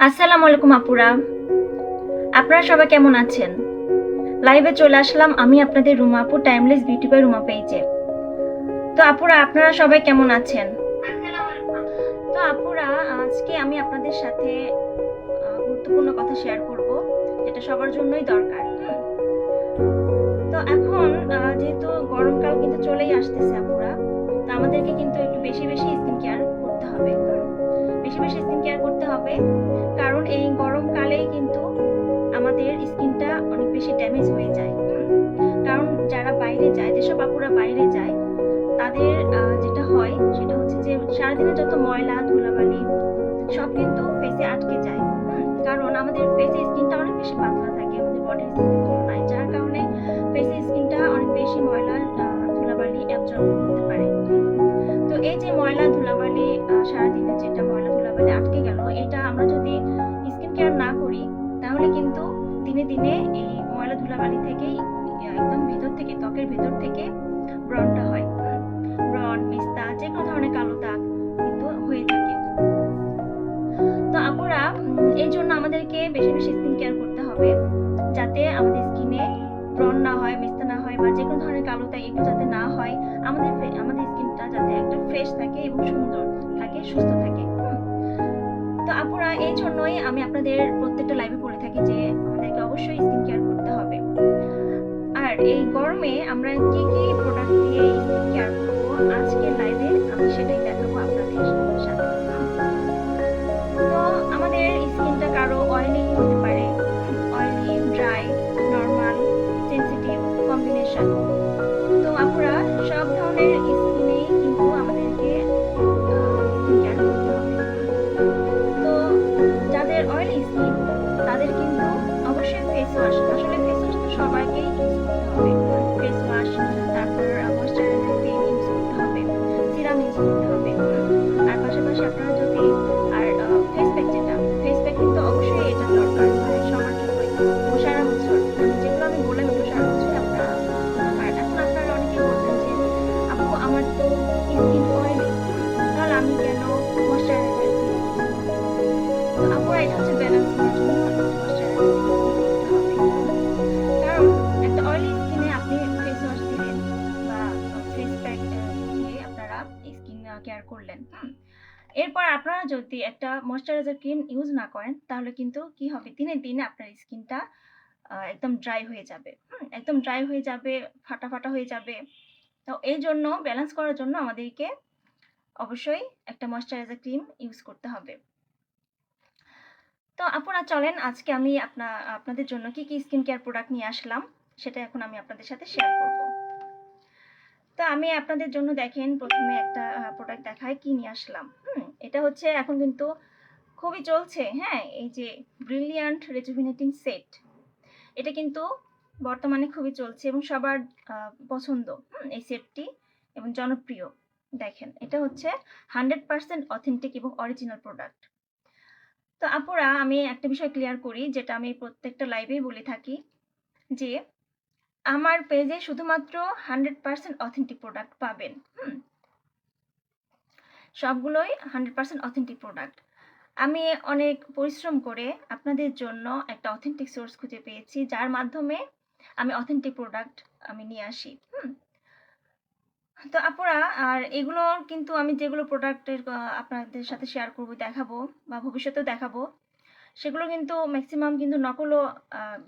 আসসালামু আলাইকুম আপুরা। আপনারা সবাই কেমন আছেন? লাইভে চলে আসলাম আমি আপনাদের রুমা আপু টাইমলেস বিউটি বাই রুমা পেজে তো আপুরা, আপনারা সবাই কেমন আছেন? তো আপুরা, আজকে আমি আপনাদের সাথে গুরুত্বপূর্ণ কথা শেয়ার করব, যেটা সবার জন্যই দরকার। তো এখন যেহেতু গরমকাল কিন্তু চলেই আসতেছে আপুরা, তো আমাদেরকে কিন্তু একটু বেশি বেশি স্কিন কেয়ার করতে হবে। বেশি বেশি স্কিন কেয়ার করতে হবে ড্যামেজ হয়ে যায়। কারণ যারা বাইরে যায়, যেসব আপুরা বাইরে যায়, তাদের যেটা হয়, সেটা হচ্ছে যে সারাদিনে যত ময়লা, ধুলাবালি, সব কিন্তু ফেসে আটকে যায়। কারণ আমাদের ফেসে স্কিনটা অনেক বেশি পাতলা। ভিতর থেকে ব্রণটা হয়। ব্রণ মিস্তা যে কোনো ধরনের কালো দাগ কিন্তু হয়ে থাকে। তো আপুরা এই জন্য আমাদেরকে বেশি বেশি স্কিন কেয়ার করতে হবে, যাতে আমাদের স্কিনে ব্রণ না হয় মিস্তা না হয়, বা যে কোনো ধরনের কালো দাগ এগুলো যাতে না হয়, আমাদের আমাদের স্কিনটা যাতে একটা ফ্রেশ থাকে এবং সুন্দর থাকে, সুস্থ থাকে। তো আপুরা, এই জন্যই আমি আপনাদের প্রত্যেকটা লাইভে লাইভে আমি সেটাই দেখাবো আপনাদের কিন্তু কি হবে? দিনে দিনে আপনার স্কিনটা একদম ড্রাই হয়ে যাবে। একদম ড্রাই হয়ে যাবে, ফাটা ফাটা হয়ে যাবে। তো এই জন্য ব্যালেন্স করার জন্য আমাদেরকে অবশ্যই একটা ময়শ্চারাইজার ক্রিম ইউজ করতে হবে। তো আপনারা চলেন, আজকে আমি আপনা, আপনাদের জন্য কি কি স্কিন কেয়ার প্রোডাক্ট নিয়ে আসলাম, সেটা এখন আমি আপনাদের সাথে শেয়ার করব। তো আমি আপনাদের জন্য দেখেন, প্রথমে একটা প্রোডাক্ট দেখাই কি নিয়ে আসলাম। হুম, এটা হচ্ছে এখন কিন্তু খুবই চলছে হ্যাঁ এই যে ব্রিলিয়ান্ট রেজুভিনেটিং সেট এটা কিন্তু বর্তমানে খুবই চলছে এবং সবার পছন্দ এই সেটটি এবং জনপ্রিয়, দেখেন, এটা হচ্ছে হান্ড্রেড পার্সেন্ট অথেন্টিক এবং অরিজিনাল প্রোডাক্ট তো আপুরা, আমি একটা বিষয় ক্লিয়ার করি, যেটা আমি প্রত্যেকটা লাইভেই বলে থাকি, যে আমার পেজে শুধুমাত্র হান্ড্রেড পার্সেন্ট অথেন্টিক প্রোডাক্ট পাবেন সবগুলোই হান্ড্রেড পার্সেন্ট অথেন্টিক প্রোডাক্ট আমি অনেক পরিশ্রম করে আপনাদের জন্য একটা অথেন্টিক সোর্স খুঁজে পেয়েছি, যার মাধ্যমে আমি অথেন্টিক প্রোডাক্ট আমি নিয়ে আসি, হুম? তো আপুরা, আর এগুলো কিন্তু আমি যেগুলো প্রোডাক্টের আপনাদের সাথে শেয়ার করব, দেখাবো বা ভবিষ্যতেও দেখাবো, সেগুলো কিন্তু ম্যাক্সিমাম কিন্তু নকলও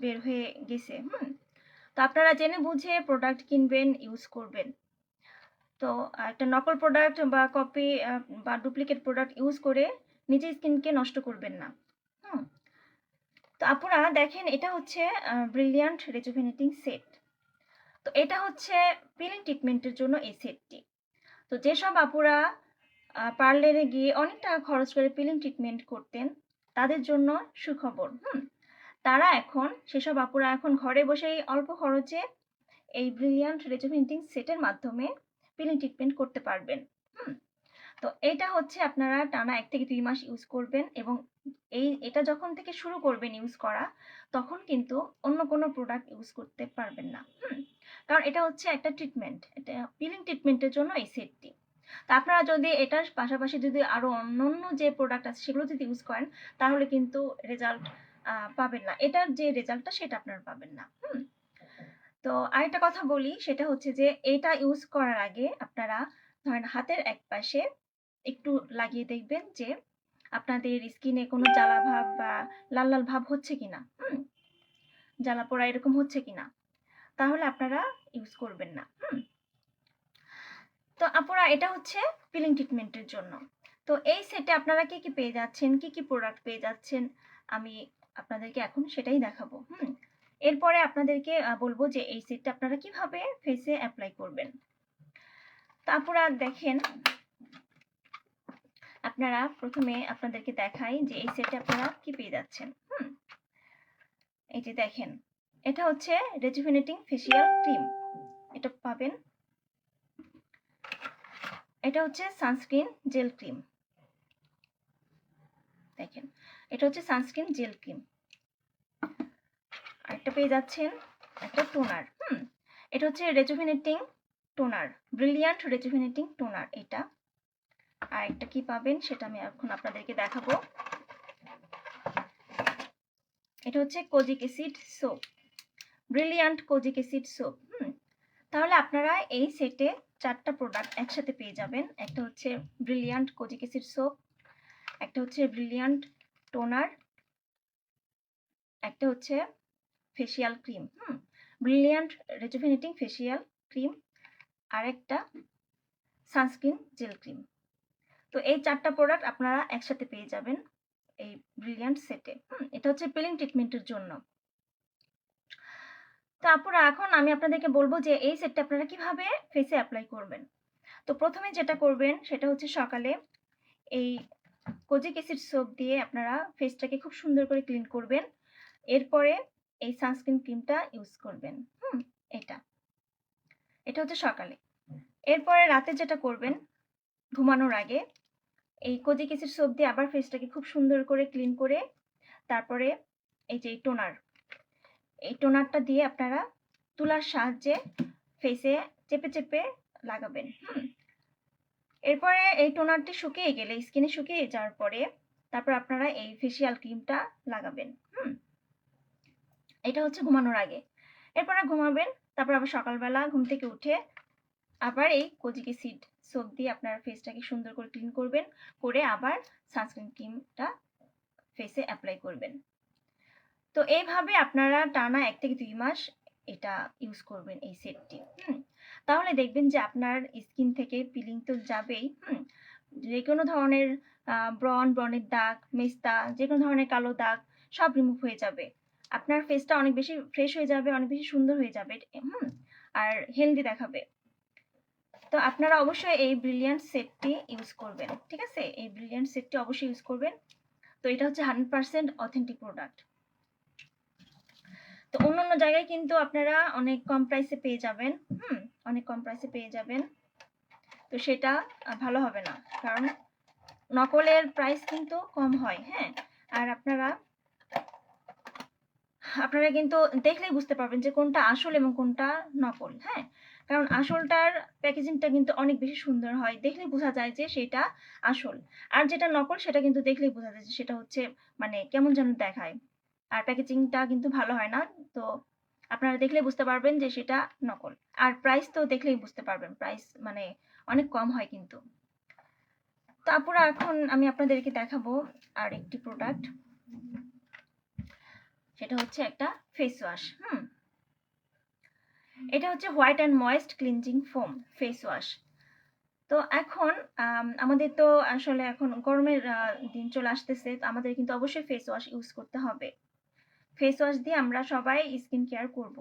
বের হয়ে গেছে, হুম? তো আপনারা জেনে বুঝে প্রোডাক্ট কিনবেন ইউজ করবেন। তো একটা নকল প্রোডাক্ট বা কপি বা ডুপ্লিকেট প্রোডাক্ট ইউজ করে নিজের স্কিনকে নষ্ট করবেন না। হুম। তো আপুরা দেখেন, এটা হচ্ছে ব্রিলিয়ান্ট রেজুভেনেটিং সেট তো এটা হচ্ছে পিলিং ট্রিটমেন্টের জন্য এই সেটটি তো যেসব আপুরা পার্লারে গিয়ে অনেক টাকা খরচ করে পিলিং ট্রিটমেন্ট করতেন, তাদের জন্য সুখবর, হুম। তারা এখন, সেসব আপুরা এখন ঘরে বসেই অল্প খরচে এই ব্রিলিয়ান্ট রেজুভেন্টিং সেটের মাধ্যমে পিলিং ট্রিটমেন্ট করতে পারবেন, হুম। তো এটা হচ্ছে আপনারা টানা এক থেকে দুই মাস ইউজ করবেন এবং এই, এটা যখন থেকে শুরু করবেন ইউজ করা, তখন কিন্তু অন্য কোনো প্রোডাক্ট ইউজ করতে পারবেন না। কারণ এটা হচ্ছে একটা ট্রিটমেন্ট এটা পিলিং ট্রিটমেন্টের জন্য এই সেটটি তা আপনারা যদি এটার পাশাপাশি যদি আরও অন্যান্য যে প্রোডাক্ট আছে সেগুলো যদি ইউজ করেন, তাহলে কিন্তু রেজাল্ট পাবেন না। এটার যে রেজাল্টটা সেটা আপনারা পাবেন না। হুম? তো আরেকটা কথা বলি, সেটা হচ্ছে যে এটা ইউজ করার আগে আপনারা ধরেন হাতের এক পাশে একটু লাগিয়ে দেখবেন যে আপনাদের স্কিনে কোনো জ্বালা ভাব বা লাল লাল ভাব হচ্ছে কিনা, হুম? জ্বালা পোড়া এরকম হচ্ছে কিনা, তাহলে আপনারা ইউজ করবেন না তো আপুরা, এটা হচ্ছে পিলিং ট্রিটমেন্টের জন্য। তো এই সেটে আপনারা কি কি পেয়ে যাচ্ছেন, কি কি প্রোডাক্ট পেয়ে যাচ্ছেন, আমি আপনাদেরকে এখন সেটাই দেখাবো, হুম? এরপরে আপনাদেরকে বলব যে এই সেটটা আপনারা কীভাবে ফেসে অ্যাপ্লাই করবেন। তো আপুরা, দেখেন আপনারা প্রথমে আপনাদেরকে দেখাই যে এই সেটে আপনারা কি পেয়ে যাচ্ছেন, হুম? এই যে দেখেন, এটা হচ্ছে রেজুভেনেটিং ফেসিয়াল ক্রিম এটা পাবেন। এটা হচ্ছে সানস্ক্রিন জেল ক্রিম দেখেন, এটা হচ্ছে সানস্ক্রিন জেল ক্রিম আরেকটা পেয়ে যাচ্ছেন একটা টোনার হুম? এটা হচ্ছে rejuvenating toner brilliant rejuvenating toner এটা। আর একটা কি পাবেন সেটা আমি এখন আপনাদেরকে দেখাবো। এটা হচ্ছে kojic acid soap, brilliant kojic acid soap, হুম। তাহলে আপনারা এই সেটে চারটা প্রোডাক্ট একসাথে পেয়ে যাবেন। একটা হচ্ছে ব্রিলিয়ান্ট কোজিক অ্যাসিড সোপ, একটা হচ্ছে ব্রিলিয়ান্ট টোনার, একটা হচ্ছে ফেসিয়াল ক্রিম, হুম। ব্রিলিয়ান্ট রেজুভেনেটিং ফেসিয়াল ক্রিম আর একটা সানস্ক্রিন জেল ক্রিম। তো এই চারটা প্রোডাক্ট আপনারা একসাথে পেয়ে যাবেন এই ব্রিলিয়ান্ট সেটে এটা হচ্ছে পিলিং ট্রিটমেন্টের জন্য। তো আপুরা এখন আমি আপনাদেরকে বলব যে এই সেটটা আপনারা কীভাবে ফেসে অ্যাপ্লাই করবেন। তো প্রথমে যেটা করবেন, সেটা হচ্ছে সকালে এই কোজিক অ্যাসিড সোপ দিয়ে আপনারা ফেসটাকে খুব সুন্দর করে ক্লিন করবেন। এরপরে এই সানস্ক্রিন ক্রিমটা ইউজ করবেন। হুম, এটা। এটা হচ্ছে সকালে। এরপরে রাতে যেটা করবেন ঘুমানোর আগে। এই কোজিক অ্যাসিড সোপ দিয়ে আবার ফেসটাকে খুব সুন্দর করে ক্লিন করে তারপরে এই যে টোনার এই টোনারটা দিয়ে আপনারা তুলার সাহায্যে ফেসে চেপে চেপে লাগাবেন, হুম। এরপরে এই টোনারটি শুকিয়ে গেলে স্কিনে শুকিয়ে যাওয়ার পরে তারপর আপনারা এই ফেসিয়াল ক্রিমটা লাগাবেন, হুম। এটা হচ্ছে ঘুমানোর আগে। এরপরে ঘুমাবেন, তারপর আবার সকালবেলা ঘুম থেকে উঠে আবার এই কোজিক অ্যাসিড সোপ দিয়ে আপনারা ফেসটাকে সুন্দর করে ক্লিন করবেন, করে আবার সানস্ক্রিন ক্রিমটা ফেসে অ্যাপ্লাই করবেন। তো এইভাবে আপনারা টানা এক থেকে দুই মাস এটা ইউজ করবেন এই সেটটি তাহলে দেখবেন যে আপনার স্কিন থেকে পিলিং তো যাবেই যে কোনো ধরনের ব্রন ব্রনের দাগ, মেস্তা, যে কোনো ধরনের কালো দাগ সব রিমুভ হয়ে যাবে। আপনার ফেসটা অনেক বেশি ফ্রেশ হয়ে যাবে, অনেক বেশি সুন্দর হয়ে যাবে, হুম? আর হেলদি দেখাবে। তো আপনারা অবশ্যই এই ব্রিলিয়ান্ট সেটটি ইউজ করবেন, ঠিক আছে? এই ব্রিলিয়ান্ট সেটটি অবশ্যই ইউজ করবেন। তো এটা হচ্ছে হান্ড্রেড পার্সেন্ট অথেন্টিক প্রোডাক্ট তো অন্যান্য জায়গায় কিন্তু আপনারা অনেক কম প্রাইসে পেয়ে যাবেন, হুম, অনেক কম প্রাইসে পেয়ে যাবেন। তো সেটা ভালো হবে না, কারণ নকলের প্রাইস কিন্তু কম হয় হ্যাঁ? আর আপনারা আপনারা কিন্তু দেখলেই বুঝতে পারবেন যে কোনটা আসল এবং কোনটা নকল হ্যাঁ? কারণ আসলটার প্যাকেজিংটা কিন্তু অনেক বেশি সুন্দর হয় দেখলে বোঝা যায় যে সেটা আসল। আর যেটা নকল, সেটা কিন্তু দেখলেই বোঝা যায় যে সেটা হচ্ছে মানে কেমন যেন দেখায়। আর প্যাকেজিংটা কিন্তু ভালো হয় না, তো আপনারা দেখলে বুঝতে পারবেন যে সেটা নকল। আর প্রাইস তো দেখলেই বুঝতে পারবেন প্রাইস মানে অনেক কম হয় কিন্তু। তারপরে এখন আমি আপনাদেরকে দেখাবো আর একটি প্রোডাক্ট সেটা হচ্ছে একটা ফেস ওয়াশ হুম? এটা হচ্ছে white and moist cleansing foam, face wash. তো এখন আমাদের তো আসলে এখন গরমের দিন চলে আসতেছে, তো আমাদের কিন্তু অবশ্যই ফেস ওয়াশ ইউজ করতে হবে। ফেস ওয়াশ দিয়ে আমরা সবাই স্কিন কেয়ার করব।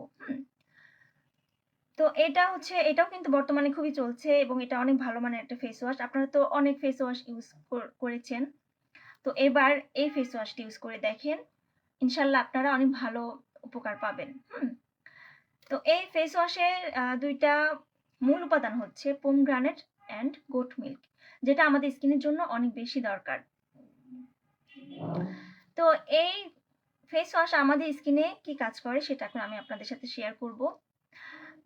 তো এটা হচ্ছে, এটাও কিন্তু বর্তমানে খুবই চলছে এবং এটা অনেক ভালো মানের একটা ফেস ওয়াশ। আপনারা তো অনেক ফেস ওয়াশ ইউজ করেছেন। তো এবার এই ফেস ওয়াশটি ইউজ করে দেখেন। ইনশাল্লাহ আপনারা অনেক ভালো উপকার পাবেন। হুম। তো এই ফেস ওয়াশের দুইটা মূল উপাদান হচ্ছে পোমগ্রানেট অ্যান্ড গোট মিল্ক যেটা আমাদের স্কিনের জন্য অনেক বেশি দরকার। তো এই ফেস ওয়াশ আমাদের স্কিনে কি কাজ করে সেটা এখন আমি আপনাদের সাথে শেয়ার করব।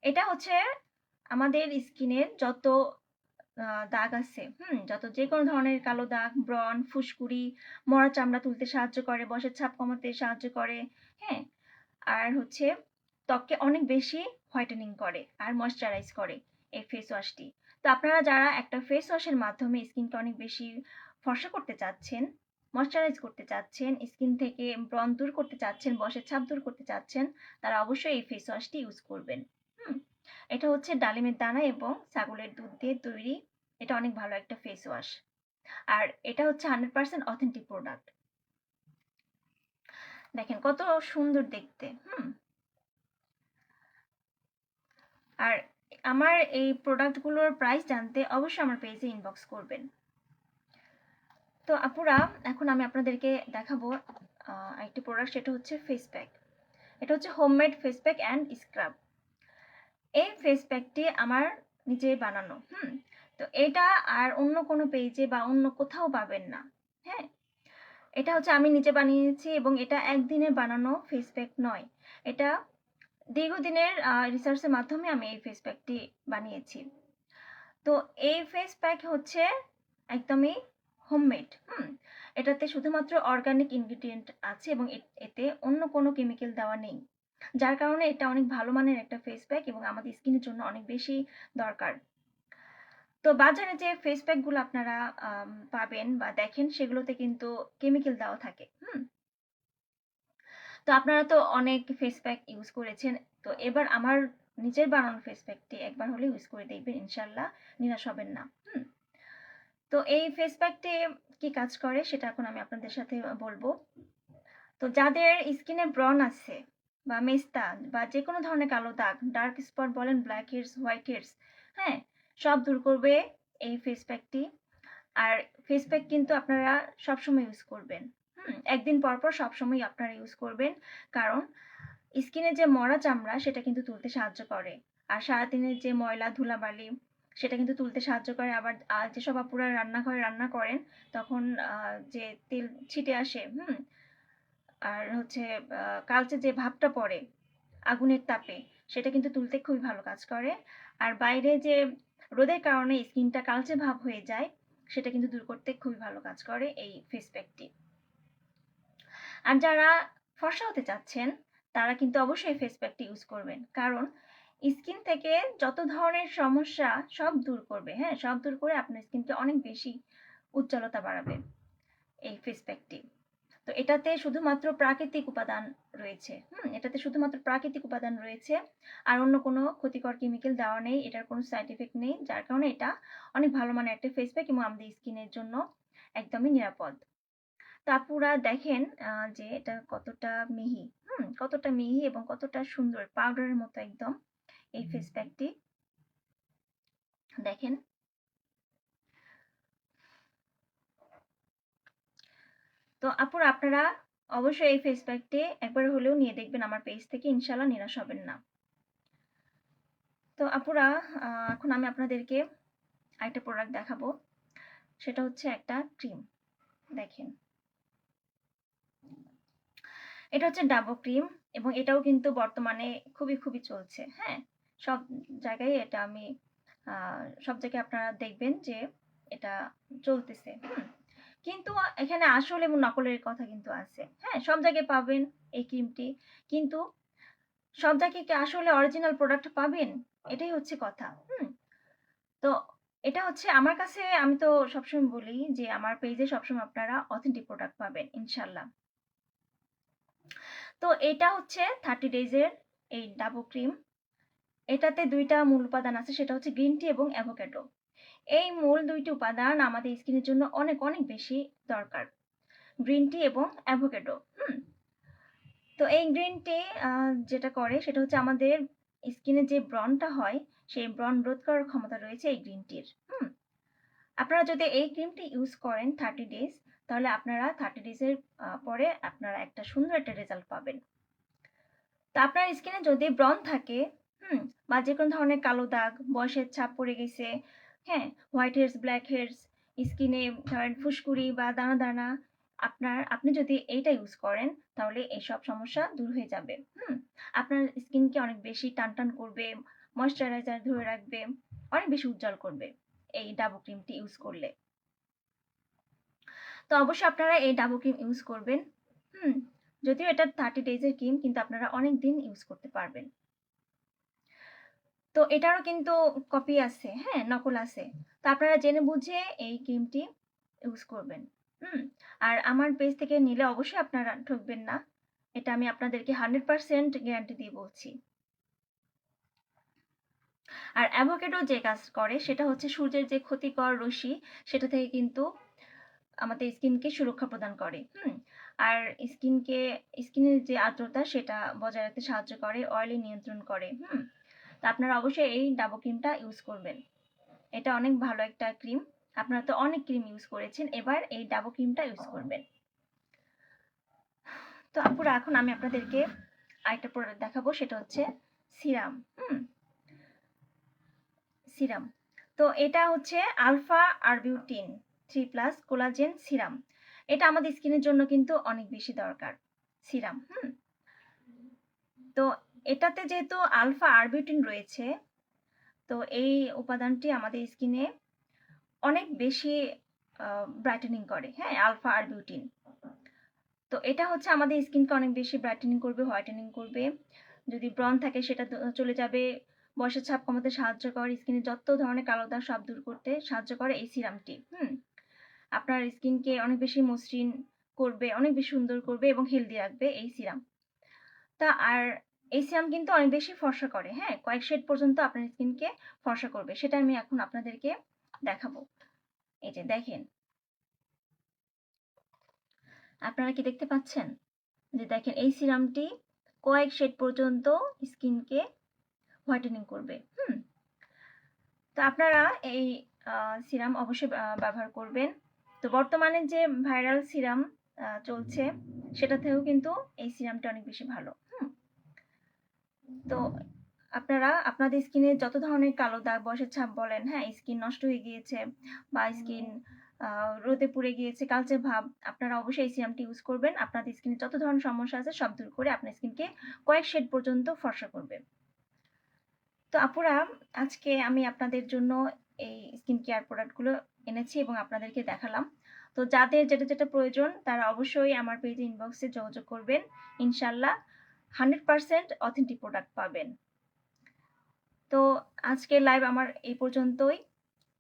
এটা হচ্ছে আমাদের স্কিনের যত দাগ আছে, হুম, যত যে কোনো ধরনের কালো দাগ, ব্রণ, ফুসকুড়ি, মরা চামড়া তুলতে সাহায্য করে, বসের ছাপ কমাতে সাহায্য করে হ্যাঁ আর হচ্ছে ত্বককে অনেক বেশি হোয়াইটেনিং করে আর ময়শ্চারাইজ করে এই ফেস ওয়াশটি তো আপনারা যারা একটা ফেস ওয়াশের মাধ্যমে স্কিনকে অনেক বেশি ফর্সা করতে চাচ্ছেন ময়শ্চারাইজ করতে চাচ্ছেন স্কিন থেকে ব্রণ দূর করতে চাচ্ছেন, বসের ছাপ দূর করতে চাচ্ছেন, তারা অবশ্যই এই ফেস ওয়াশটি ইউজ করবেন। হুম, এটা হচ্ছে ডালিমের দানা এবং ছাগলের দুধ দিয়ে তৈরি, এটা অনেক ভালো একটা ফেস ওয়াশ আর এটা হচ্ছে হান্ড্রেড পার্সেন্ট অথেন্টিক প্রোডাক্ট দেখেন কত সুন্দর দেখতে। হুম আর আমার এই প্রোডাক্টগুলোর প্রাইস জানতে অবশ্যই আমার পেজে ইনবক্স করবেন। তো আপুরা, এখন আমি আপনাদেরকে দেখাবো একটি প্রোডাক্ট সেটা হচ্ছে ফেস প্যাক এটা হচ্ছে homemade face pack and scrub এই ফেস প্যাকটি আমার নিজে বানানো, হুম? তো এটা আর অন্য কোনো পেজে বা অন্য কোথাও পাবেন না হ্যাঁ? এটা হচ্ছে আমি নিজে বানিয়েছি এবং এটা একদিনে বানানো ফেস প্যাক নয়। এটা দীর্ঘদিনের রিসার্চের মাধ্যমে আমি এই ফেস প্যাকটি বানিয়েছি। তো এই ফেস প্যাক হচ্ছে একদমই হোমমেড হুম? এটাতে শুধুমাত্র অর্গানিক ইনগ্রিডিয়েন্ট আছে এবং এতে অন্য কোনো কেমিক্যাল দেওয়া নেই। যার কারণে এটা অনেক ভালো মানের একটা ফেস প্যাক এবং আমাদের স্কিনের জন্য অনেক বেশি দরকার। তো বাজারে যে ফেস প্যাকগুলো আপনারা পাবেন বা দেখেন সেগুলোতে কিন্তু কেমিক্যাল দেওয়া থাকে, হুম? তো আপনারা তো অনেক ফেস প্যাক ইউজ করেছেন। তো এবার আমার নিজের বানানো ফেস প্যাকটি একবার হলে ইউজ করে দেখবেন, ইনশাল্লাহ। নিরাশ হবেন না, হুম। তো এই ফেস প্যাকটি কি কাজ করে সেটা এখন আমি আপনাদের সাথে বলব। তো যাদের স্কিনে ব্রন আছে বা মেস্তা বা যে কোনো ধরনের কালো দাগ ডার্ক স্পট বলেন ব্ল্যাক হেডস হোয়াইট হেডস হ্যাঁ সব দূর করবে এই ফেস প্যাকটি আর ফেস প্যাক কিন্তু আপনারা সবসময় ইউজ করবেন। হুম, একদিন পর পর সবসময় আপনারা ইউজ করবেন। কারণ স্কিনের যে মরা চামড়া, সেটা কিন্তু তুলতে সাহায্য করে। আর সারাদিনের যে ময়লা, ধুলাবালি, সেটা কিন্তু তুলতে সাহায্য করে। আবার যেসব আপুরা রান্নাঘরে রান্না করেন, তখন যে তেল ছিটে আসে, হুম, আর হচ্ছে কালচে যে ভাবটা পড়ে আগুনের তাপে, সেটা কিন্তু তুলতে খুবই ভালো কাজ করে। আর বাইরে যে রোদের কারণে স্কিনটা কালচে ভাব হয়ে যায়, সেটা কিন্তু দূর করতে খুবই ভালো কাজ করে এই ফেস প্যাকটি আর যারা ফর্সা হতে চাচ্ছেন, তারা কিন্তু অবশ্যই ফেস প্যাকটি ইউজ করবেন। কারণ স্কিন থেকে যত ধরনের সমস্যা, সব দূর করবে। হ্যাঁ সব দূর করে আপনার স্কিনকে অনেক বেশি উজ্জ্বলতা বাড়াবে এই ফেস প্যাকটি তো এটাতে শুধুমাত্র প্রাকৃতিক উপাদান রয়েছে। হুম, এটাতে শুধুমাত্র প্রাকৃতিক উপাদান রয়েছে। আর অন্য কোনো ক্ষতিকর কেমিক্যাল দেওয়া নেই, এটার কোনো সাইড এফেক্ট নেই, যার কারণে এটা অনেক ভালো মানের একটা ফেস প্যাক এবং আমাদের স্কিনের জন্য একদমই নিরাপদ। তো আপুরা দেখেন যে এটা কতটা মিহি হুম কতটা মিহি এবং কতটা সুন্দর পাউডারের মতো একদম এই ফেস প্যাকটি। দেখেন। তো আপুরা আপনারা অবশ্যই এই ফেস প্যাকটি একবার হলেও নিয়ে দেখবেন আমার পেজ থেকে ইনশাল্লাহ নিরাশ হবেন না। তো আপুরা এখন আমি আপনাদেরকে আরেকটা প্রোডাক্ট দেখাবো। সেটা হচ্ছে একটা ক্রিম। দেখেন। এটা হচ্ছে ডাবো ক্রিম এবং এটাও কিন্তু বর্তমানে খুবই খুবই চলছে। হ্যাঁ সব জায়গায় এটা আমি সব জায়গায় আপনারা দেখবেন যে এটা চলতেছে। কিন্তু এখানে আসল এবং নকলের কথা কিন্তু আছে। হ্যাঁ সব জায়গায় পাবেন এই ক্রিমটি কিন্তু সব জায়গায় কি আসলে অরিজিনাল প্রোডাক্ট পাবেন? এটাই হচ্ছে কথা। হুম, তো এটা হচ্ছে আমার কাছে আমি তো সবসময় বলি যে আমার পেজে সবসময় আপনারা অথেন্টিক প্রোডাক্ট পাবেন, ইনশাল্লাহ। তো এটা হচ্ছে থার্টি ডেজের এই ডাবো ক্রিম এটাতে দুইটা মূল উপাদান আছে, সেটা হচ্ছে গ্রিন টি এবং অ্যাভোক্যাডো এই মূল দুইটি উপাদান আমাদের স্কিনের জন্য অনেক অনেক বেশি দরকার। গ্রিন টি এবং অ্যাভোক্যাডো তো এই গ্রিন টি যেটা করে, সেটা হচ্ছে আমাদের স্কিনে যে ব্রনটা হয়, সেই ব্রন রোধ করার ক্ষমতা রয়েছে এই গ্রিন টির হুম। আপনারা যদি এই ক্রিমটি ইউজ করেন থার্টি ডেজ তাহলে আপনারা থার্টি ডেজের পরে আপনারা একটা সুন্দর একটা রেজাল্ট পাবেন। তো আপনার স্কিনে যদি ব্রন থাকে, হুম, বা যে কোনো ধরনের কালো দাগ, বয়সের ছাপ পড়ে গেছে হ্যাঁ হোয়াইট হেডস ব্ল্যাক হেডস স্কিনে ধরেন ফুসকুড়ি বা দানা দানা, আপনার, আপনি যদি এইটা ইউজ করেন, তাহলে এইসব সমস্যা দূর হয়ে যাবে। হুম, আপনার স্কিনকে অনেক বেশি টান টান করবে ময়শ্চারাইজার ধরে রাখবে, অনেক বেশি উজ্জ্বল করবে, এই ডাবো ক্রিমটি ইউজ করলে। তো অবশ্যই আপনারা এই ডাবো ক্রিম ইউজ করবেন। হুম, যদিও এটা থার্টি ডেজের ক্রিম কিন্তু আপনারা অনেক দিন ইউজ করতে পারবেন। তো এটারও কিন্তু কপি আছে হ্যাঁ নকল আছে। তো আপনারা জেনে বুঝে এই ক্রিমটি ইউজ করবেন। হুম, আর আমার পেজ থেকে নিলে অবশ্যই আপনারা ঠকবেন না। এটা আমি আপনাদেরকে হান্ড্রেড পার্সেন্ট গ্যারান্টি দিয়ে বলছি। আর অ্যাভোকেডো যে কাজ করে, সেটা হচ্ছে সূর্যের যে ক্ষতিকর রশ্মি, সেটা থেকে কিন্তু আমাদের স্কিনকে সুরক্ষা প্রদান করে, হুম? আর স্কিনকে, স্কিনের যে আর্দ্রতা সেটা বজায় রাখতে সাহায্য করে অয়েলি নিয়ন্ত্রণ করে, হুম? তো আপনারা অবশ্যই এই ডাবো ক্রিমটা ইউজ করবেন। এটা অনেক ভালো একটা ক্রিম। আপনারা তো অনেক ক্রিম ইউজ করেছেন, এবার এই ডাবো ক্রিমটা ইউজ করবেন। তো আপুরা, এখন আমি আপনাদেরকে আরেকটা প্রোডাক্ট দেখাবো, সেটা হচ্ছে সিরাম, হুম? সিরাম। তো এটা হচ্ছে alpha arbutin three plus collagen serum এটা আমাদের স্কিনের জন্য কিন্তু অনেক বেশি দরকার সিরাম হুম? তো এটাতে যেহেতু আলফা আরবিউটিন রয়েছে, তো এই উপাদানটি আমাদের স্কিনে অনেক বেশি ব্রাইটেনিং করে হ্যাঁ আলফা আরবিউটিন তো এটা হচ্ছে আমাদের স্কিনকে অনেক বেশি ব্রাইটেনিং করবে হোয়াইটেনিং করবে। যদি ব্রন থাকে, সেটা চলে যাবে, বয়সের ছাপ কমাতে সাহায্য করে স্কিনে যত ধরনের কালো দাগ সব দূর করতে সাহায্য করে এই সিরামটি হুম? আপনার স্কিনকে অনেক বেশি মসৃণ করবে, অনেক বেশি সুন্দর করবে এবং হেলদি রাখবে এই সিরাম তা আর এই সিরাম কিন্তু অনেক বেশি ফর্সা করে হ্যাঁ? কয়েক শেড পর্যন্ত আপনার স্কিনকে ফর্সা করবে, সেটা আমি এখন আপনাদেরকে দেখাবো। এই যে দেখেন। আপনারা কি দেখতে পাচ্ছেন? যে দেখেন, এই সিরামটি কয়েক শেড পর্যন্ত স্কিনকে হোয়াইটেনিং করবে, হুম? তো আপনারা এই সিরাম অবশ্যই ব্যবহার করবেন। তো বর্তমানে যে ভাইরাল সিরাম চলছে সেটা থেকেও কিন্তু এই সিরামটা অনেক বেশি ভালো, হুম? তো আপনারা, আপনাদের স্কিনে যত ধরনের কালো দাগ বয়সের ছাপ বলেন হ্যাঁ স্কিন নষ্ট হয়ে গিয়েছে বা স্কিন রোদে পুড়ে গিয়েছে, কালচে ভাব, আপনারা অবশ্যই এই সিরামটি ইউজ করবেন। আপনাদের স্কিনে যত ধরনের সমস্যা আছে, সব দূর করে আপনার স্কিনকে কয়েক শেড পর্যন্ত ফর্সা করবে। তো আপুরা, আজকে আমি আপনাদের জন্য এই স্কিন কেয়ার প্রোডাক্টগুলো এনেছি এবং আপনাদেরকে দেখালাম। তো যাদের যেটা যেটা প্রয়োজন, তারা অবশ্যই আমার পেজে ইনবক্সে যোগাযোগ করবেন। ইনশাল্লাহ হান্ড্রেড পারসেন্ট অথেন্টিক প্রোডাক্ট পাবেন। তো আজকের লাইভ আমার এই পর্যন্তই।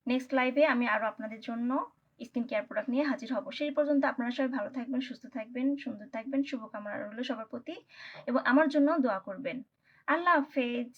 নেক্সট লাইভে আমি আরও আপনাদের জন্য স্কিন কেয়ার প্রোডাক্ট নিয়ে হাজির হব। সেই পর্যন্ত আপনারা সবাই ভালো থাকবেন, সুস্থ থাকবেন, সুন্দর থাকবেন। শুভকামনা রইল সবার প্রতি এবং আমার জন্য দোয়া করবেন। আল্লাহ হাফেজ।